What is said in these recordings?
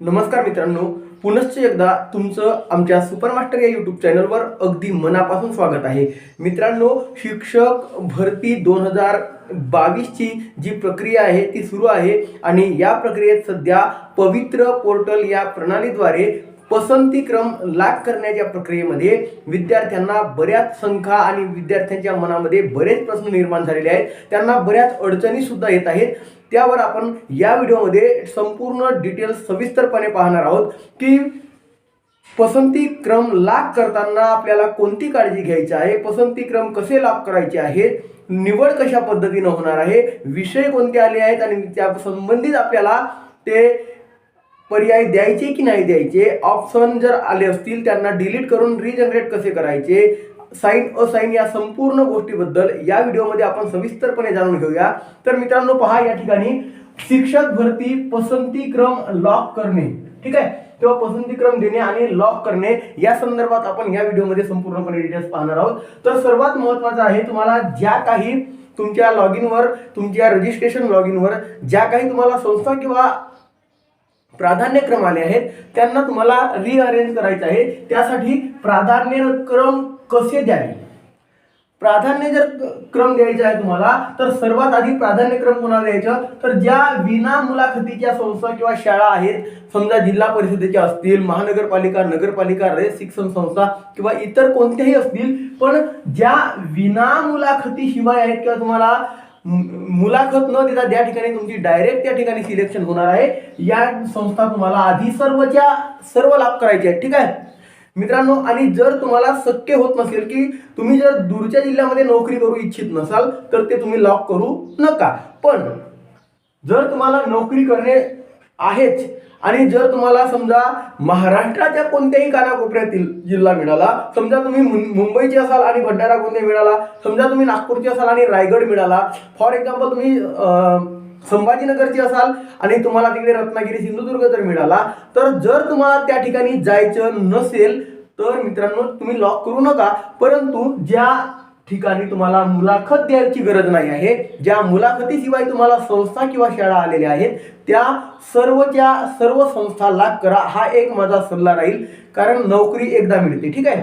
नमस्कार मित्रांनो पुनश्च एकदा तुमचं आमच्या सुपरमास्टर या यूट्यूब चॅनलवर अगदी मनापासून स्वागत आहे. मित्रांनो शिक्षक भरती दोन हजार बावीसची जी प्रक्रिया आहे ती सुरू आहे आणि या प्रक्रियेत सध्या पवित्र पोर्टल या प्रणालीद्वारे पसंती क्रम लाग करण्याच्या प्रक्रियेमध्ये विद्यार्थ्यांना बऱ्याच संख्या आणि विद्यार्थ्यांच्या मनामध्ये बरेच प्रश्न निर्माण झालेले आहेत. त्यांना बऱ्याच अडचणीसुद्धा येत आहेत. त्यावर आपण या व्हिडिओमध्ये संपूर्ण डिटेल्स सविस्तरपणे पाहणार आहोत की पसंती क्रम लाभ करताना आपल्याला कोणती काळजी घ्यायची आहे पसंती क्रम कसे लाभ करायचे आहेत निवड कशा पद्धतीनं होणार आहे विषय कोणते आले आहेत आणि त्या संबंधित आपल्याला ते पर्याय द्यायचे की नाही द्यायचे ऑप्शन जर आले असतील त्यांना डिलीट करून रिजनरेट कसे करायचे साईन असाईन या संपूर्ण गोष्टीबद्दल या व्हिडिओमध्ये आपण सविस्तरपणे जाणून घेऊया. तर मित्रांनो पहा या ठिकाणी शिक्षक भरती पसंती क्रम लॉक करणे. ठीक आहे? तेव्हा पसंती क्रम देणे आणि लॉक करणे या संदर्भात आपण या व्हिडिओमध्ये संपूर्णपणे डिटेल्स पाहणार आहोत. तर सर्वात महत्त्वाचं आहे तुम्हाला ज्या काही तुमच्या लॉग इनवर तुमच्या रजिस्ट्रेशन लॉग इनवर ज्या काही तुम्हाला संस्था किंवा प्राधान्यक्रम आले आहेत त्यांना तुम्हाला रिअरेंज करायचं आहे. त्यासाठी प्राधान्यक्रम कसे द्यावे? प्राधान्य जर क्रम द्यायचा आहे तुम्हाला तर सर्वात आधी प्राधान्यक्रम कोणाला द्यायचं? तर ज्या विना मुलाखतीच्या संस्था किंवा शाळा आहेत समजा जिल्हा परिषदेच्या असतील महानगरपालिका नगरपालिका रयत शिक्षण संस्था किंवा इतर कोणत्याही असतील पण ज्या विना मुलाखतीशिवाय आहेत किंवा तुम्हाला मुलाखत न देता ज्या ठिकाणी तुमची डायरेक्ट त्या ठिकाणी सिलेक्शन होणार आहे. या संस्था तुम्हाला आधी सर्वच्या सर्व लाभ करायचे आहेत ठीक आहे? मित्रांनो आणि जर तुम्हाला शक्य होत नसेल की तुम्ही जर दूरच्या जिल्ह्यामध्ये नोकरी करू इच्छित नसाल तर ते तुम्ही लॉक करू नका. पण जर तुम्हाला नोकरी करणे आहेच आणि जर तुम्हाला समजा महाराष्ट्राच्या कोणत्याही कानाकोपऱ्यातील जिल्हा मिळाला समजा तुम्ही मुं- मुंबईचे असाल आणि भंडारा गोंदिया मिळाला समजा तुम्ही नागपूरचे असाल आणि रायगड मिळाला फॉर एक्झाम्पल तुम्ही संभाजीनगरची असाल आणि तुम्हाला तिकडे रत्नागिरी सिंधुदुर्ग जर मिळाला तर जर तुम्हाला त्या ठिकाणी जायचं नसेल तर मित्रांनो तुम्ही लॉक करू नका. परंतु ज्या ठिकाणी तुम्हाला मुलाखत द्यायची गरज नाही आहे ज्या मुलाखतीशिवाय तुम्हाला संस्था किंवा शाळा आलेल्या आहेत त्या सर्वच्या सर्व संस्था लाग करा. हा एक माझा सल्ला राहील. कारण नोकरी एकदा मिळते ठीक आहे?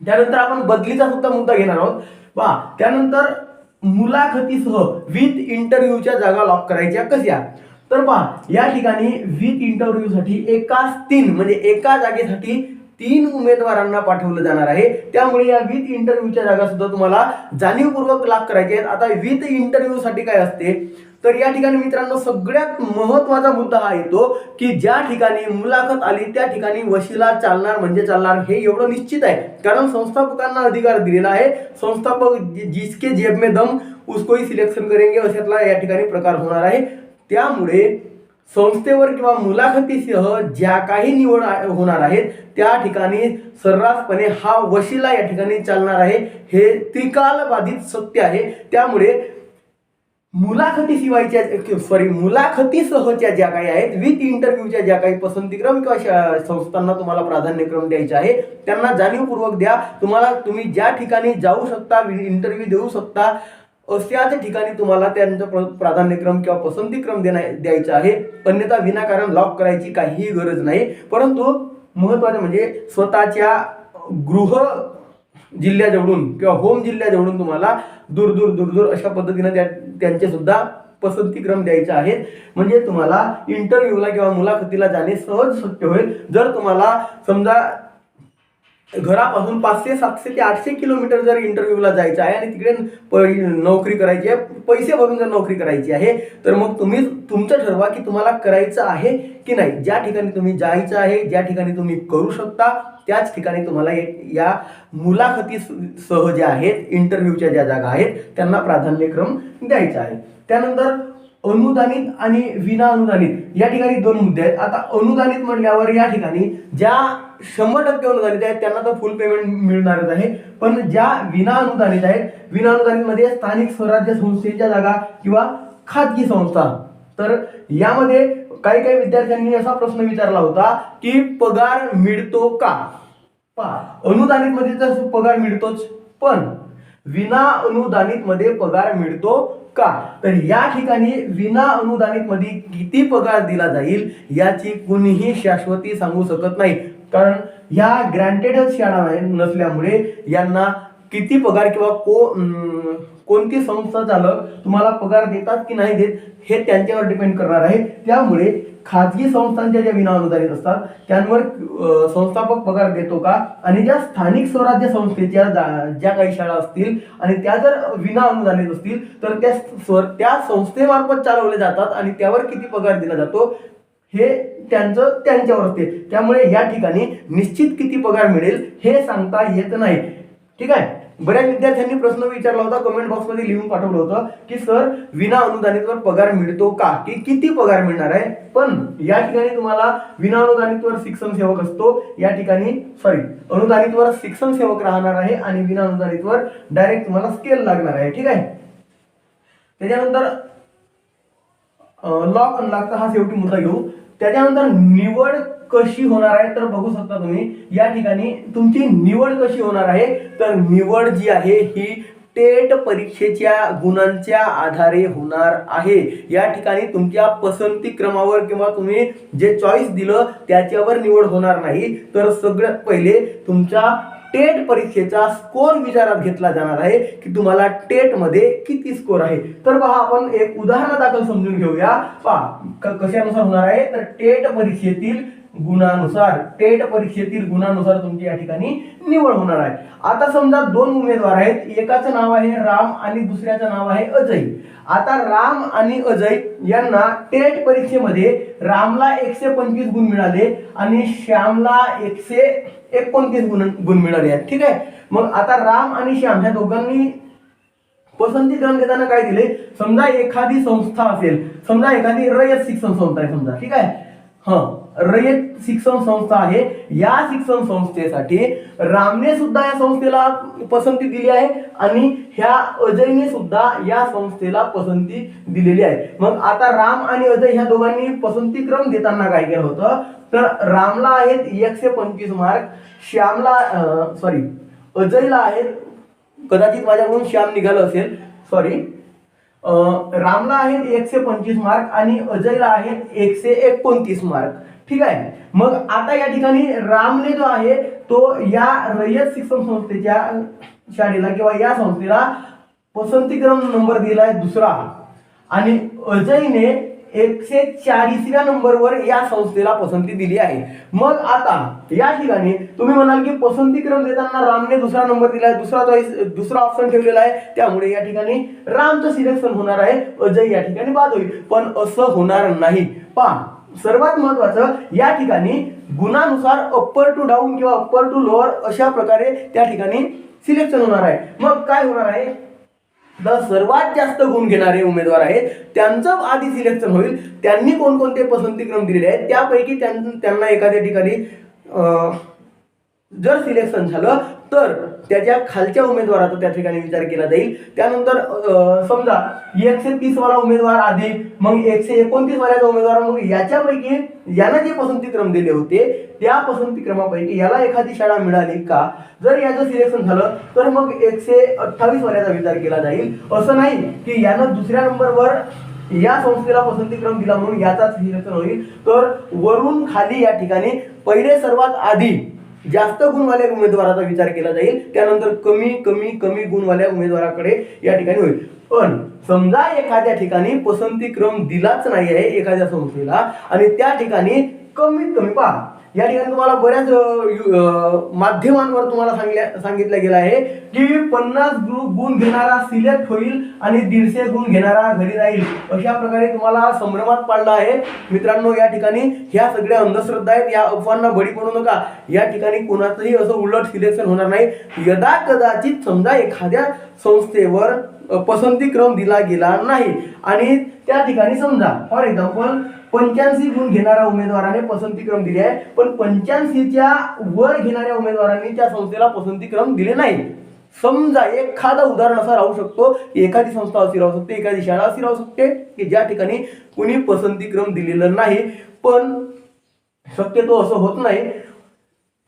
त्यानंतर आपण बदलीचा सुद्धा मुद्दा घेणार आहोत. पहा त्यानंतर मुलाखतीसह विथ इंटरव्ह्यूच्या जागा लॉक करायच्या कशा? तर पहा या ठिकाणी विथ इंटरव्ह्यूसाठी एकाच तीन म्हणजे एका जागेसाठी तीन उमेदवारांना पाठवलं जाणार आहे. त्यामुळे या विथ इंटरव्ह्यूच्या जागा सुद्धा तुम्हाला जाणीवपूर्वक लाभ करायचे आहेत. आता विथ इंटरव्ह्यूसाठी काय असते? तर या ठिकाणी मित्रांनो सगळ्यात महत्त्वाचा मुद्दा हा येतो की ज्या ठिकाणी मुलाखत आली त्या ठिकाणी वशिला चालणार म्हणजे चालणार हे एवढं निश्चित आहे. कारण संस्थापकांना अधिकार दिलेला आहे. संस्थापक जिसके जेब में दम उसको ही सिलेक्शन करेंगे अशातला या ठिकाणी प्रकार होणार आहे. त्यामुळे संस्थेवर किंवा मुलाखतीसह ज्या काही निवड होणार आहेत त्या ठिकाणी सर्रासपणे हा वशिला या ठिकाणी चालणार आहे. हे त्रिकालबाधित सत्य आहे. त्यामुळे मुलाखतीशिवायच्या सॉरी मुलाखतीसहच्या ज्या काही आहेत विथ इंटरव्ह्यूच्या ज्या काही पसंतीक्रम किंवा शा- संस्थांना तुम्हाला प्राधान्यक्रम द्यायचा आहे त्यांना जाणीवपूर्वक द्या. तुम्हाला तुम्ही ज्या ठिकाणी जाऊ शकता इंटरव्ह्यू देऊ शकता अशाच ठिकाणी तुम्हाला त्यांचं प्र- प्राधान्यक्रम किंवा पसंतीक्रम देण्या द्यायचा आहे. अन्यथा विनाकारण लॉक करायची काहीही गरज नाही. परंतु महत्त्वाचं म्हणजे स्वतःच्या गृह जिल्ह्याजवळून किंवा होम जिल्ह्याजवळून तुम्हाला दूर दूर दूर दूर अशा पद्धतीनं त्या त्यांचे सुद्धा पसंतीक्रम द्यायचे आहेत. म्हणजे तुम्हाला इंटरव्ह्यूला किंवा मुलाखतीला जाणे सहज शक्य होईल. जर तुम्हाला समजा घरापासून पाचशे सातशे ते आठशे किलोमीटर जर इंटरव्ह्यूला जायचं आहे आणि तिकडे प- नोकरी करायची आहे पैसे भरून जर नोकरी करायची आहे तर मग तुम्ही तुमचं ठरवा की तुम्हाला करायचं आहे की नाही. ज्या ठिकाणी तुम्ही जायचं आहे ज्या ठिकाणी तुम्ही करू शकता त्याच ठिकाणी तुम्हाला या मुलाखती सह ज्या आहेत इंटरव्ह्यूच्या ज्या जागा आहेत त्यांना प्राधान्यक्रम द्यायचा आहे. त्यानंतर अनुदानित आणि विना अनुदानित या ठिकाणी दोन मुद्दे आहेत. आता अनुदानित म्हटल्यावर या ठिकाणी ज्या शंभर टक्के अनुदानित आहेत त्यांना तर फुल पेमेंट मिळणारच आहे. पण ज्या विना अनुदानित आहेत विना अनुदानित मध्ये स्थानिक स्वराज्य संस्थेच्या जागा किंवा खाजगी संस्था. तर यामध्ये काही काही विद्यार्थ्यांनी असा प्रश्न विचारला होता की पगार मिळतो का? पा अनुदानित मध्ये तर पगार मिळतोच पण विना अनुदानित मध्ये पगार मिळतो का? तर या ठिकाणी विना अनुदानित मध्ये किती पगार दिला जाईल याची कुणीही शाश्वती सांगू शकत नाही. कारण ह्या ग्रँटेडच शाळा नसल्यामुळे यांना किती पगार किंवा को कोणती संस्था चालक तुम्हाला पगार देतात की नाही देत हे त्यांच्यावर डिपेंड करणार आहे. त्यामुळे खाजगी संस्थांच्या ज्या विना अनुदानित असतात त्यांवर संस्थापक पगार देतो का? आणि ज्या स्थानिक स्वराज्य संस्थेच्या जा- ज्या काही शाळा असतील आणि त्या जर विना अनुदानित असतील तर त्या स्वर त्या संस्थेमार्फत चालवले जातात आणि त्यावर किती पगार दिला जातो हे त्यांचं त्यांच्यावर असते. त्यामुळे या ठिकाणी निश्चित किती पगार मिळेल हे सांगता येत नाही. ठीक आहे? बऱ्याच विद्यार्थ्यांनी प्रश्न विचारला होता कमेंट बॉक्समध्ये लिहून पाठवलं होतं की सर विना अनुदानितवर पगार मिळतो का? की किती पगार मिळणार आहे? पण या ठिकाणी तुम्हाला विना अनुदानितवर शिक्षण सेवक असतो या ठिकाणी सॉरी अनुदानितवर शिक्षण सेवक राहणार आहे आणि विना अनुदानितवर डायरेक्ट तुम्हाला स्केल लागणार आहे ठीक आहे? त्याच्यानंतर लॉक अनलॉकचा हा शेवटी मुद्दा घेऊ. त्याच्यानंतर निवड कशी होणार आहे तर बघू शकता तुम्ही या ठिकाणी तुमची निवड कशी होणार आहे तर निवड जी आहे ही टेट परीक्षेच्या गुणांच्या आधारे होणार आहे. या ठिकाणी तुमच्या पसंती क्रमावर किंवा तुम्ही जे चॉईस दिलं त्याच्यावर निवड होणार नाही. तर सगळ्यात पहिले तुमच्या टेट परीक्षेचा स्कोर विचारात घेतला जाणार आहे की तुम्हाला टेटमध्ये किती स्कोर आहे. तर पहा आपण एक उदाहरण दाखल समजून घेऊया. पहा कशानुसार होणार आहे? तर टेट परीक्षेतील गुणानुसार टेट परीक्षेतील गुणानुसार तुमची या ठिकाणी निवड होणार आहे. आता समजा दोन उमेदवार आहेत. एकाचं नाव आहे राम आणि दुसऱ्याचं नाव आहे अजय. आता राम आणि अजय यांना टेट परीक्षेमध्ये रामला एकशे पंचवीस गुण मिळाले आणि श्यामला एकशे एकोणतीस गुण गुण मिळाले आहेत. ठीक आहे? मग आता राम आणि श्याम ह्या दोघांनी पसंती क्रम देताना काय दिले? समजा एखादी संस्था असेल समजा एखादी रयत शिक्षण संस्था आहे समजा. ठीक आहे? रयत शिक्षण संस्था आहे. या शिक्षण संस्थेसाठी रामने सुद्धा या संस्थेला पसंती दिली आहे आणि ह्या अजयने सुद्धा या संस्थेला पसंती दिलेली आहे. मग आता राम आणि अजय ह्या दोघांनी पसंती क्रम देताना काय केलं होतं? तर रामला आहेत एकशे पंचवीस मार्क श्यामला सॉरी अजयला आहेत कदाचित माझ्याकडून श्याम निघालं असेल सॉरी रामला आहेत एकशे पंचवीस मार्क आणि अजयला आहेत एकशे एकोणतीस मार्क. ठीक आहे? मग आता या ठिकाणी रामने जो आहे तो या रयत शिक्षण संस्थेच्या शाळेला किंवा या संस्थेला पसंतीक्रम नंबर दिला आहे दुसरा. आणि अजयने एकशे चाळीसव्या नंबरवर या संस्थेला पसंती दिली आहे. मग आता या ठिकाणी तुम्ही म्हणाल की पसंतीक्रम देताना रामने दुसरा नंबर दिलाय दुसरा चॉईस दुसरा ऑप्शन ठेवलेला आहे. त्यामुळे या ठिकाणी रामचं सिलेक्शन होणार आहे अजय या ठिकाणी बाद होईल. पण असं होणार नाही. पहा सर्वात महत्वाचं या ठिकाणी गुणानुसार अप्पर टू डाऊन किंवा अप्पर टू लोअर अशा प्रकारे त्या ठिकाणी सिलेक्शन होणार आहे. मग काय होणार आहे? सर्वात जास्त गुण घेणारे उमेदवार आहेत. त्यांचं आधी सिलेक्शन होईल. त्यांनी कोणकोणते पसंतीक्रम दिलेले आहेत त्यापैकी त्यांना एखाद्या ठिकाणी अं, जर सिलेक्शन झालं तर त्याच्या खालच्या उमेदवाराचा त्या ठिकाणी विचार केला जाईल. त्यानंतर समजा एकशे तीस वाला उमेदवार आधी मग एकशे एकोणतीस वाल्याचा उमेदवार मग याच्यापैकी यांना जे पसंतीक्रम दिले होते त्या पसंतीक्रमापैकी याला एखादी शाळा मिळाली का? जर याचं सिलेक्शन झालं तर मग एकशे अठ्ठावीस वाल्याचा विचार केला जाईल. असं नाही की यानं दुसऱ्या नंबरवर या संस्थेला पसंतीक्रम दिला म्हणून याचाच सिलेक्शन होईल. तर वरून खाली या ठिकाणी पहिले सर्वात आधी जास्त गुणवाल्या उमेदवाराचा विचार केला जाईल. त्यानंतर कमी कमी कमी गुणवाल्या उमेदवाराकडे या ठिकाणी होईल. पण समजा एखाद्या ठिकाणी पसंतीक्रम दिलाच नाही आहे एखाद्या संस्थेला आणि त्या ठिकाणी कमीत कमी पहा या ठिकाणी तुम्हाला बऱ्याच माध्यमांवर तुम्हाला सांगल्या सांगितलं गेलं आहे की पन्नास गुण घेणारा सिलेक्ट होईल आणि दीडशे गुण घेणारा घरी राहील. अशा प्रकारे तुम्हाला संभ्रमात पाडला आहे. मित्रांनो या ठिकाणी ह्या सगळ्या अंधश्रद्धा आहेत. या अफवांना बळी पडू नका. या ठिकाणी कोणाचंही असं उलट सिलेक्शन होणार नाही. यदा कदाचित समजा एखाद्या संस्थेवर पसंतीक्रम दिला गेला नाही. आणि त्या ठिकाणी समजा फॉर एक्झाम्पल पंच्याऐंशी गुण घेणाऱ्या उमेदवाराने पसंतीक्रम दिले आहे पण पंच्याऐंशीच्या वर घेणाऱ्या उमेदवारांनी त्या संस्थेला पसंतीक्रम दिले नाही. समजा एखादं उदाहरण असं राहू शकतो की एखादी संस्था अशी राहू शकते एखादी शाळा अशी राहू शकते की ज्या ठिकाणी कुणी पसंतीक्रम दिलेलं नाही. पण शक्यतो असं होत नाही.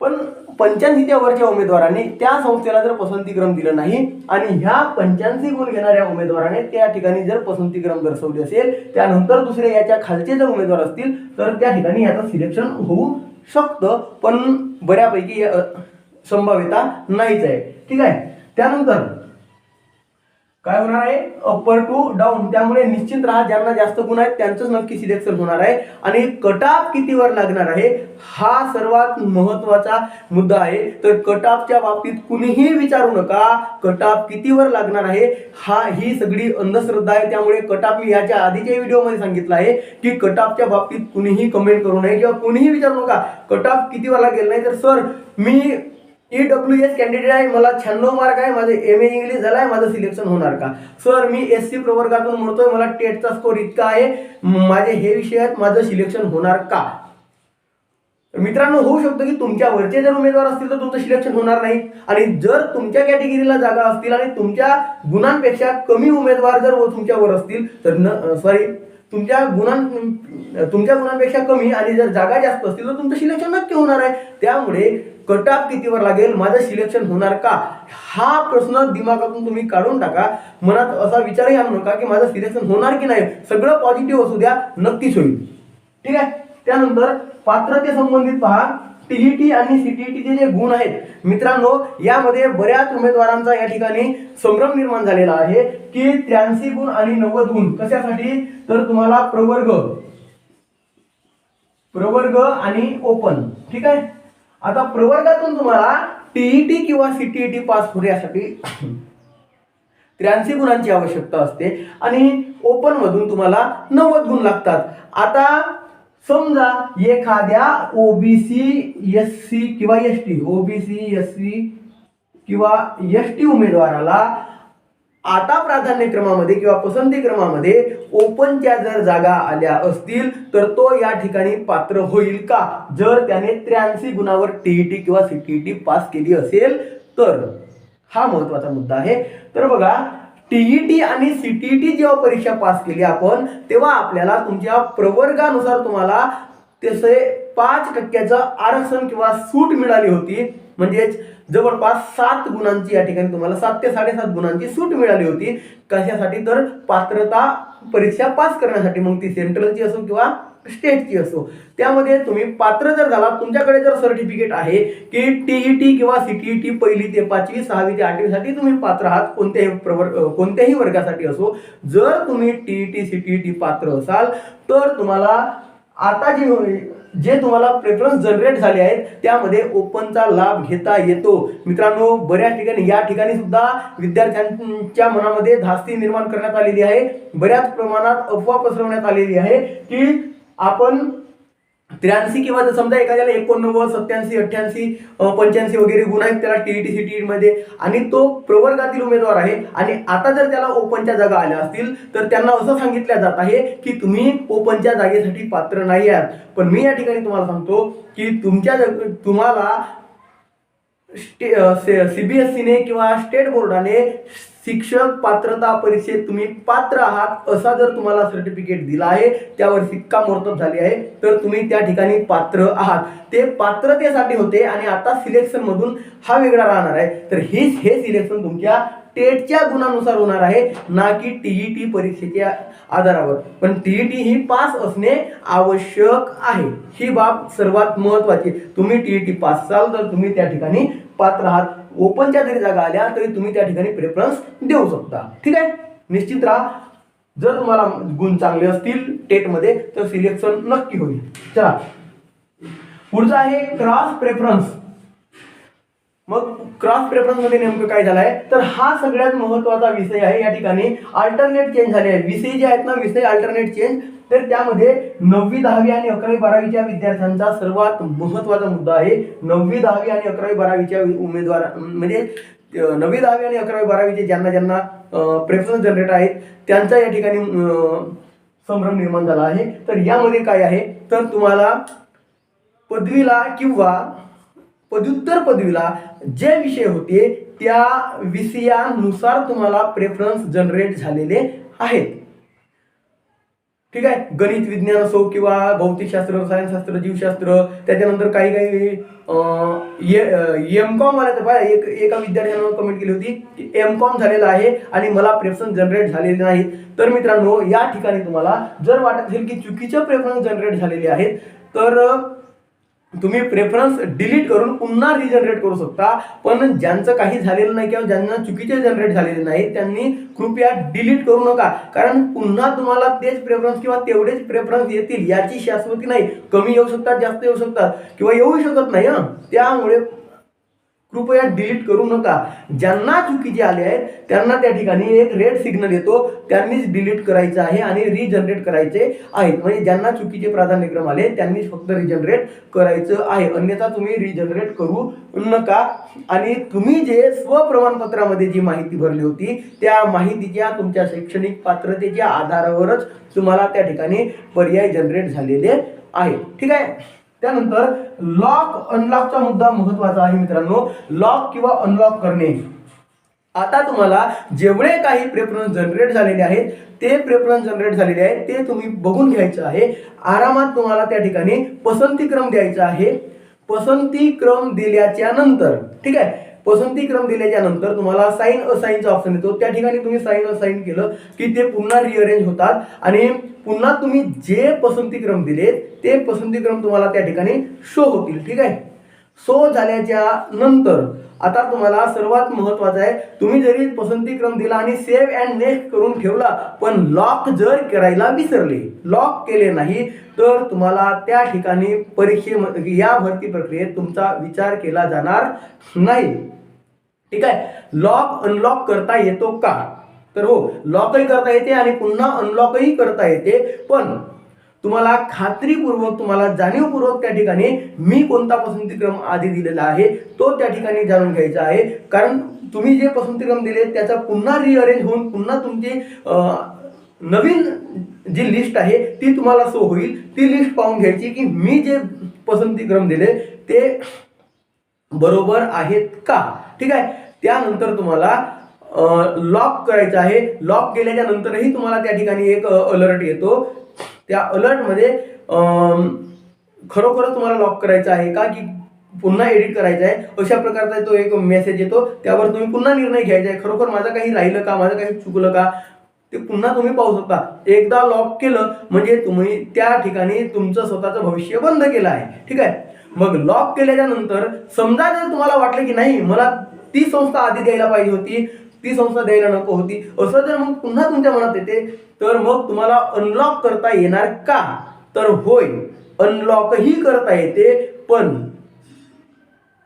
पण पंच्याऐंशीच्या वरच्या उमेदवाराने त्या संस्थेला जर पसंतीक्रम दिलं नाही आणि ह्या पंच्याऐंशी गुण घेणाऱ्या उमेदवाराने त्या ठिकाणी जर पसंतीक्रम दर्शवली असेल त्यानंतर दुसरे याच्या खालचे जर उमेदवार असतील तर त्या ठिकाणी याचं सिलेक्शन होऊ शकतं. पण बऱ्यापैकी संभाव्यता नाहीच आहे. ठीक आहे? त्यानंतर काय होणार आहे? अपर टू डाऊन त्यामुळे निश्चित राहा ज्यांना जास्त गुण आहेत त्यांचंच नक्की सिलेक्शन होणार आहे. आणि कटाप कितीवर लागणार आहे? हा सर्वात महत्त्वाचा मुद्दा आहे. तर कटापच्या बाबतीत कुणीही विचारू नका कटाप कितीवर लागणार आहे? हा ही सगळी अंधश्रद्धा आहे. त्यामुळे कटाप मी याच्या आधीच्या व्हिडिओमध्ये सांगितलं आहे की कटापच्या बाबतीत कुणीही कमेंट करू नये किंवा कुणीही विचारू नका. कटाप कितीवर लागेल नाही तर सर मी ई डब्ल्यू एस कॅन्डिडेट आहे. मला शहाण्णव मार्क आहे. माझे एम ए इंग्लिश झाला आहे माझं सिलेक्शन होणार का? सर मी एस सी प्रवर्गातून म्हणतोय मला टेटचा स्कोर इतका आहे. माझे हे विषय आहेत. माझं सिलेक्शन होणार का? मित्रांनो होऊ शकतं की तुमच्या वरचे जर उमेदवार असतील तर तुमचं सिलेक्शन होणार नाही. आणि जर तुमच्या कॅटेगरीला जागा असतील आणि तुमच्या गुणांपेक्षा कमी उमेदवार जर व तुमच्यावर असतील तर न सॉरी तुमच्या गुणां तुमच्या गुणांपेक्षा कमी आणि जर जागा जास्त असतील तर तुमचं सिलेक्शन नक्की होणार आहे. त्यामुळे कटाप कितीवर लागेल? माझं सिलेक्शन होणार का? हा प्रश्न दिमागातून तुम्ही काढून टाका. मनात असा विचारही आणू नका की माझं सिलेक्शन होणार की नाही. सगळं पॉझिटिव्ह असू द्या नक्कीच होईल. ठीक आहे? त्यानंतर पात्रते संबंधित पहा. टीईटी आणि सीटीईटीचे जे गुण आहेत मित्रांनो यामध्ये बऱ्याच उमेदवारांचा या ठिकाणी संभ्रम निर्माण झालेला आहे. की त्र्याऐंशी गुण आणि नव्वद गुण कशासाठी? तर तुम्हाला प्रवर्ग. प्रवर्ग आणि ओपन. ठीक आहे? आता प्रवर्गातून तुम्हाला टीईटी किंवा सीटीईटी पास होण्यासाठी त्र्याऐंशी गुणांची आवश्यकता असते. आणि ओपन मधून तुम्हाला नव्वद गुण लागतात. आता समजा एखाद्या ओबीसी एस सी किंवा S T OBC S C किंवा एस टी उमेदवाराला आता प्राधान्यक्रमामध्ये किंवा पसंती क्रमामध्ये ओपनच्या जर जागा आल्या असतील तर तो या ठिकाणी पात्र होईल का? जर त्याने त्र्याऐंशी गुणावर टीईटी किंवा सीटीईटी पास केली असेल तर हा महत्त्वाचा मुद्दा आहे. तर बघा टीईटी आणि सीटीईटी जेव्हा परीक्षा पास केली आपण तेव्हा आपल्याला तुमच्या प्रवर्गानुसार तुम्हाला तसे पाच टक्क्याचं आरक्षण किंवा सूट मिळाली होती. म्हणजेच जवळपास सात गुणांची या ठिकाणी तुम्हाला सात ते साडेसात गुणांची सूट मिळाली होती. कशासाठी? तर पात्रता परीक्षा पास करण्यासाठी. मग ती सेंट्रलची असो किंवा स्टेटची असो. त्यामध्ये तुम्ही पात्र जर झाला तुमच्याकडे जर सर्टिफिकेट आहे की टीईटी किंवा सीटीईटी पहिली ते पाचवी सहावी ते आठवीसाठी तुम्ही पात्र आहात कोणत्याही प्रवर कोणत्याही वर्गासाठी असो जर तुम्ही टीईटी सीटीईटी पात्र असाल तर तुम्हाला आता जी जे तुम्हाला प्रेफरन्स जनरेट झाले आहेत त्यामध्ये ओपनचा लाभ घेता येतो. मित्रांनो बऱ्याच ठिकाणी या ठिकाणी सुद्धा विद्यार्थ्यांच्या मनामध्ये धास्ती निर्माण करण्यात आलेली आहे. बऱ्याच प्रमाणात अफवा पसरवण्यात आलेली आहे की आपण त्र्याऐंशी किंवा जर समजा एखाद्याला एकोणनव्वद सत्याऐंशी अठ्ठ्याऐंशी पंच्याऐंशी वगैरे गुण आहेत त्याला टीईटी टी मध्ये आणि तो प्रवर्गातील उमेदवार आहे. आणि आता जर त्याला ओपनच्या जागा आल्या असतील तर त्यांना असं सांगितलं जात आहे की तुम्ही ओपनच्या जागेसाठी पात्र नाही आहात. पण मी या ठिकाणी तुम्हाला सांगतो की तुमच्या तुम्हाला तुम्हाला सीबीएसईने किंवा स्टेट बोर्डाने शिक्षक पात्रता परीक्षेत तुम्ही पात्र आहात असा जर तुम्हाला सर्टिफिकेट दिला आहे त्यावर शिक्कामोर्तब झाली आहे तर तुम्ही त्या ठिकाणी पात्र आहात. ते पात्रतेसाठी होते आणि आता सिलेक्शन मधून हा वेगळा राहणार आहे. तर हे हे सिलेक्शन तुमच्या टेटच्या गुणानुसार होणार आहे ना की टीईटी परीक्षेच्या आधारावर. पण टीईटी ही पास असणे आवश्यक आहे. ही बाब सर्वात महत्वाची तुम्ही टीईटी पास असाल तर तुम्ही त्या ठिकाणी पात्र आहात. ओपनच्या जरी जागा आल्या तरी तुम्ही त्या ठिकाणी प्रेफरन्स देऊ शकता. ठीक आहे? निश्चित राहा. जर तुम्हाला गुण चांगले असतील टेटमध्ये तर सिलेक्शन नक्की होईल. चला. पुढचं आहे क्रॉस प्रेफरन्स मग क्रॉस प्रेफरन्समध्ये नेमकं काय झालंय? तर हा सगळ्यात महत्त्वाचा विषय आहे. या ठिकाणी अल्टरनेट चेंज झाले आहे. विषय जे आहेत ना विषय अल्टरनेट चेंज तर त्यामध्ये नववी दहावी आणि अकरावी बारावीच्या विद्यार्थ्यांचा सर्वात महत्त्वाचा मुद्दा आहे. नववी दहावी आणि अकरावी बारावीच्या उमेदवार म्हणजे नववी दहावी आणि अकरावी बारावीचे ज्यांना ज्यांना प्रेफरन्स जनरेट आहेत त्यांचा या ठिकाणी संभ्रम निर्माण झाला आहे. तर यामध्ये काय आहे? तर तुम्हाला पदवीला किंवा पदव्युत्तर पदवीला जे विषय होते त्या विषयानुसार तुम्हाला प्रेफरन्स जनरेट झालेले आहेत. ठीक आहे? गणित विज्ञान असो किंवा भौतिकशास्त्र रसायनशास्त्र जीवशास्त्र त्याच्यानंतर काही काही एम कॉम वाल्याचं पाय एक एका विद्यार्थ्यानं कमेंट केली होती की एम कॉम झालेलं आहे आणि मला प्रेफरन्स जनरेट झालेले नाही तर मित्रांनो या ठिकाणी तुम्हाला जर वाटत असेल की चुकीचे प्रेफरन्स जनरेट झालेले आहेत तर तुम्ही प्रेफरन्स डिलीट करून पुन्हा रिजनरेट करू शकता. पण ज्यांचं काही झालेलं नाही किंवा ज्यांना चुकीचे जनरेट झालेले नाही त्यांनी कृपया डिलीट करू नका. कारण पुन्हा तुम्हाला तेच प्रेफरन्स किंवा तेवढेच प्रेफरन्स येतील याची शाश्वती नाही. कमी येऊ शकतात जास्त येऊ शकतात किंवा येऊ शकत नाही हं. त्यामुळे कृपया डिलीट करू नका. ज्यांना चुकीचे आले आहेत त्यांना त्या ठिकाणी एक रेड सिग्नल येतो. त्यांनीच डिलीट करायचं आहे आणि रिजनरेट करायचे आहेत. म्हणजे ज्यांना चुकीचे प्राधान्यक्रम आले त्यांनीच फक्त रिजनरेट करायचं आहे. अन्यथा तुम्ही रिजनरेट करू नका. आणि तुम्ही जे स्वप्रमाणपत्रामध्ये जी माहिती भरली होती त्या माहितीच्या तुमच्या शैक्षणिक पात्रतेच्या आधारावरच तुम्हाला त्या ठिकाणी पर्याय जनरेट झालेले आहे ठीक आहे? त्यानंतर लॉक अनलॉकचा मुद्दा महत्त्वाचा आहे मित्रांनो. लॉक किंवा अनलॉक करणे. आता तुम्हाला जेवढे काही प्रेफरन्स जनरेट झालेले आहेत ते प्रेफरन्स जनरेट झालेले आहेत ते तुम्ही बघून घ्यायचं आहे. आरामात तुम्हाला त्या ठिकाणी पसंती क्रम द्यायचा आहे. पसंती क्रम दिल्याच्या नंतर ठीक आहे? पसंती क्रम दिल्याच्या नंतर तुम्हाला साईन असाईनचा ऑप्शन येतो. त्या ठिकाणी तुम्ही साईन असाईन केलं की ते पुन्हा रिअरेंज होतात. आणि पुन्हा तुम्ही जे पसंतीक्रम दिले ते पसंतीक्रम तुम्हाला त्या ठिकाणी शो होतील. ठीक आहे? शो झाल्याच्यानंतर आता तुम्हाला सर्वात महत्वाचं आहे तुम्ही जरी पसंतीक्रम दिला आणि सेव्ह अँड नेक्स्ट करून ठेवला पण लॉक जर करायला विसरले लॉक केले नाही तर तुम्हाला त्या ठिकाणी परीक्षेमध्ये या भरती प्रक्रियेत तुमचा विचार केला जाणार नाही. ठीक आहे? लॉक अनलॉक करता येतो का? तर हो लॉकही करता येते आणि पुन्हा अनलॉकही करता येते. पण तुम्हाला खात्रीपूर्वक तुम्हाला जाणीवपूर्वक त्या ठिकाणी मी कोणता पसंतीक्रम आधी दिलेला आहे तो त्या ठिकाणी जाणून घ्यायचा आहे. कारण तुम्ही जे पसंतीक्रम दिले त्याचा पुन्हा रिअरेंज होऊन पुन्हा तुमची नवीन जी लिस्ट आहे ती तुम्हाला सो होईल. ती लिस्ट पाहून घ्यायची की मी जे पसंतीक्रम दिले ते बरोबर आहेत का? ठीक आहे? त्यानंतर तुम्हाला लॉक करायचं आहे. लॉक केल्याच्या नंतरही तुम्हाला त्या ठिकाणी एक अलर्ट येतो. त्या अलर्टमध्ये खरोखरच तुम्हाला लॉक करायचं आहे का की पुन्हा एडिट करायचं आहे? अशा प्रकारचा तो एक मेसेज येतो. त्यावर तुम्ही पुन्हा निर्णय घ्यायचा आहे. खरोखर माझं काही राहिलं का? माझं काही चुकलं का? ते पुन्हा तुम्ही पाहू शकता. एकदा लॉक केलं म्हणजे तुम्ही त्या ठिकाणी तुमचं स्वतःचं भविष्य बंद केलं आहे. ठीक आहे? मग लॉक केल्याच्यानंतर समजा जर तुम्हाला वाटलं की नाही मला ती संस्था आधी द्यायला पाहिजे होती ती संस्था द्यायला नको होती. असं जर मग पुन्हा तुमच्या मनात येते तर मग तुम्हाला अनलॉक करता येणार का? तर होय अनलॉकही करता येते पण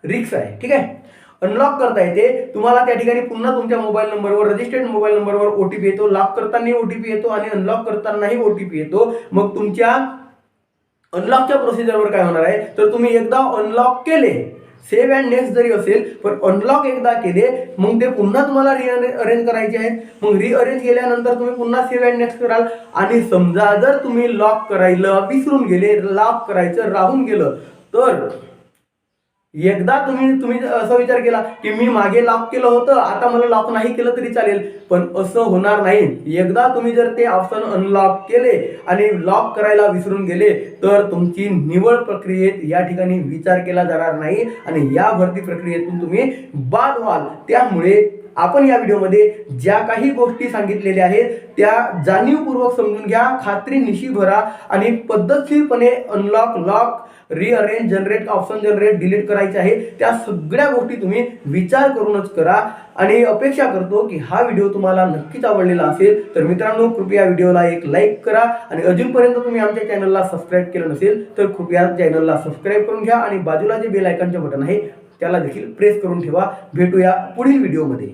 रिक्स आहे ठीक आहे? अनलॉक करता येते तुम्हाला त्या ठिकाणी पुन्हा तुमच्या मोबाईल नंबरवर रजिस्टर्ड मोबाईल नंबरवर ओ टी पी येतो लॉक करतानाही ओ टी पी येतो आणि अनलॉक करतानाही ओ टी पी येतो. मग तुमच्या अनलॉकच्या प्रोसिजरवर काय होणार आहे? तर तुम्ही एकदा अनलॉक केले सेव्ह अँड नेक्स्ट जरी असेल पण अनलॉक एकदा केले मग ते पुन्हा तुम्हाला रिअरेंज करायचे आहेत. मग रिअरेंज केल्यानंतर तुम्ही पुन्हा सेव्ह अँड नेक्स्ट कराल. आणि समजा जर तुम्ही लॉक करायला विसरून गेले लॉक करायचं राहून गेलं तर एकदा तुम्ही तुम्ही असा विचार केला की मी मागे लॉक केलं होतं आता मला लॉक नाही केलं तरी चालेल. पण असं होणार नाही. एकदा तुम्ही जर ते ऑप्शन अनलॉक केले आणि लॉक करायला विसरून गेले तर तुमची निवड प्रक्रियेत या ठिकाणी विचार केला जाणार नाही. आणि या भरती प्रक्रियेतून तुम्ही बाद व्हाल. त्यामुळे आपण या व्हिडिओमध्ये ज्या काही गोष्टी सांगितलेल्या आहेत त्या जाणीवपूर्वक समजून घ्या खात्री निशी भरा आणि पद्धतशीरपणे unlock lock rearrange generate option generate delete करायचे आहे त्या सगळ्या गोष्टी तुम्ही विचार करूनच करा. आणि अपेक्षा करतो की हा व्हिडिओ तुम्हाला नक्कीच आवडलेला असेल तर मित्रांनो कृपया व्हिडिओला एक लाईक करा. आणि अजूनपर्यंत तुम्ही आमच्या चॅनलला सबस्क्राईब केलं नसेल तर कृपया चॅनलला सबस्क्राईब करून घ्या. आणि बाजूला जे बेल आयकॉनचे बटन आहे त्याला देखील प्रेस करून ठेवा. भेटूया पुढील व्हिडिओमध्ये.